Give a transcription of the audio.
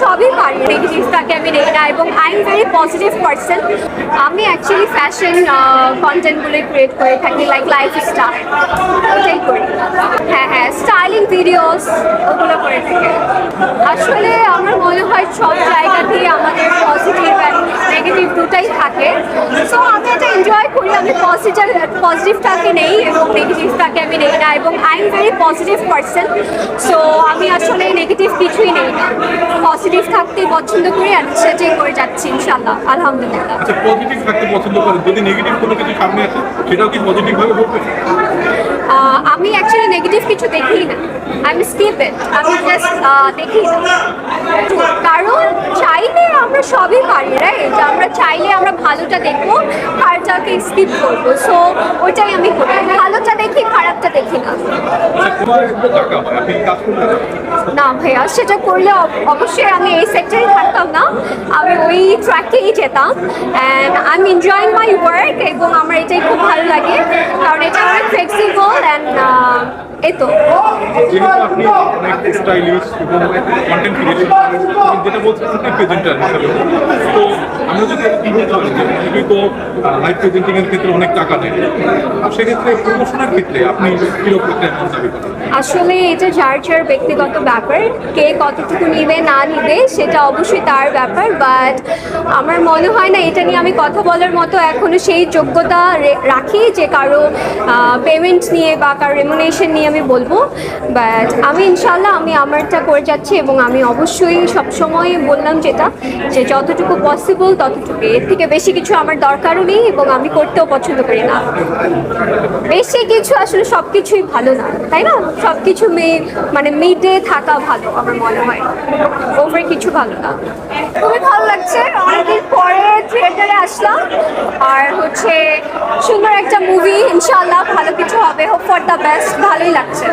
সবই পারি। নেগেটিভটাকে আমি নেই না এবং I am very positive person আমি অ্যাকচুয়ালি ফ্যাশন কন্টেন্টগুলো ক্রিয়েট করে থাকি লাইক লাইফ স্টাইল ওটাই করি। হ্যাঁ হ্যাঁ স্টাইলিং ভিডিওস ওগুলো করে থাকি। আসলে আমার মনে হয় সব জায়গাতেই আমাদের পজিটিভ অ্যান্ড নেগেটিভ দুটাই থাকে। সো আমি এটা এনজয় করি, আমি পজিটিভ পজিটিভটাকে নেই এবং নেগেটিভটাকে আমি নেই না এবং I am very positive person so আমি আসলে কিছুই নেই। পজিটিভ থাকতে পছন্দ করি আর সেটাই করে যাচ্ছি ইনশাল্লাহ আলহামদুলিল্লাহ। আচ্ছা পজিটিভ থাকতে পছন্দ করেন যদি নেগেটিভ কোনো কিছু সামনে আসে সেটাও কি পজিটিভ ভাবে বলবেন আহ, আমি অ্যাকচুয়ালি নেগেটিভ কিছু দেখি না। আমি স্কিপ ইট আমি জাস্ট দেখি না। কারণ চাইলে আমরা সবই পারি রাইট আমরা চাইলে আমরা ভালোটা দেখব খারাপটাকে স্কিপ করব। সো ওইটাই আমি করি ভালোটা দেখি খারাপটা দেখি না আচ্ছা তোমার একটু টাকা হয় আপনি কাজ করতে না ভাইয়া, সেটা করলে অবশ্যই আমি এই সেক্টরে থাকতাম না। আমি ওই ট্র্যাকেই যেতাম। And I am enjoying my work এবং আমার এটাই খুব ভালো লাগে। কারণ এটা অনেক ফ্লেক্সিবল অ্যান্ড এই তো যেটা তো লাইভ প্রেজেন্টিং এর ক্ষেত্রে অনেক টাকা নেয় সেক্ষেত্রে প্রমোশনের ক্ষেত্রে আপনি কীরকম দাবি করেন? আসলে এটা যার যার ব্যক্তিগত ব্যাপার, কে কতটুকু নিবে, না নিবে, সেটা অবশ্যই তার ব্যাপার বাট আমার মনে হয় না এটা নিয়ে আমি কথা বলার মতো এখনও সেই যোগ্যতা রাখি যে কারও পেমেন্ট নিয়ে বা কারও রেমুনেশন নিয়ে আমি বলব। বাট আমি ইনশাল্লাহ আমি আমারটা করে যাচ্ছি এবং আমি অবশ্যই সবসময় বললাম যেটা, যে যতটুকু পসিবল ততটুকু। এর থেকে বেশি কিছু আমার দরকারও নেই এবং আমি করতেও পছন্দ করি না। বেশি কিছু আসলে সব কিছুই ভালো না, তাই না? সব কিছু মানে মিডে থাকা ভালো আমার মনে হয়। ওভার কিছু ভালো না। খুবই ভালো লাগছে। অনেকদিন পরে থিয়েটারে আসলাম। আর হচ্ছে সুন্দর একটা মুভি ইনশাল্লাহ ভালো কিছু হবে। হোপ ফর দ্য বেস্ট ভালোই লাগছে।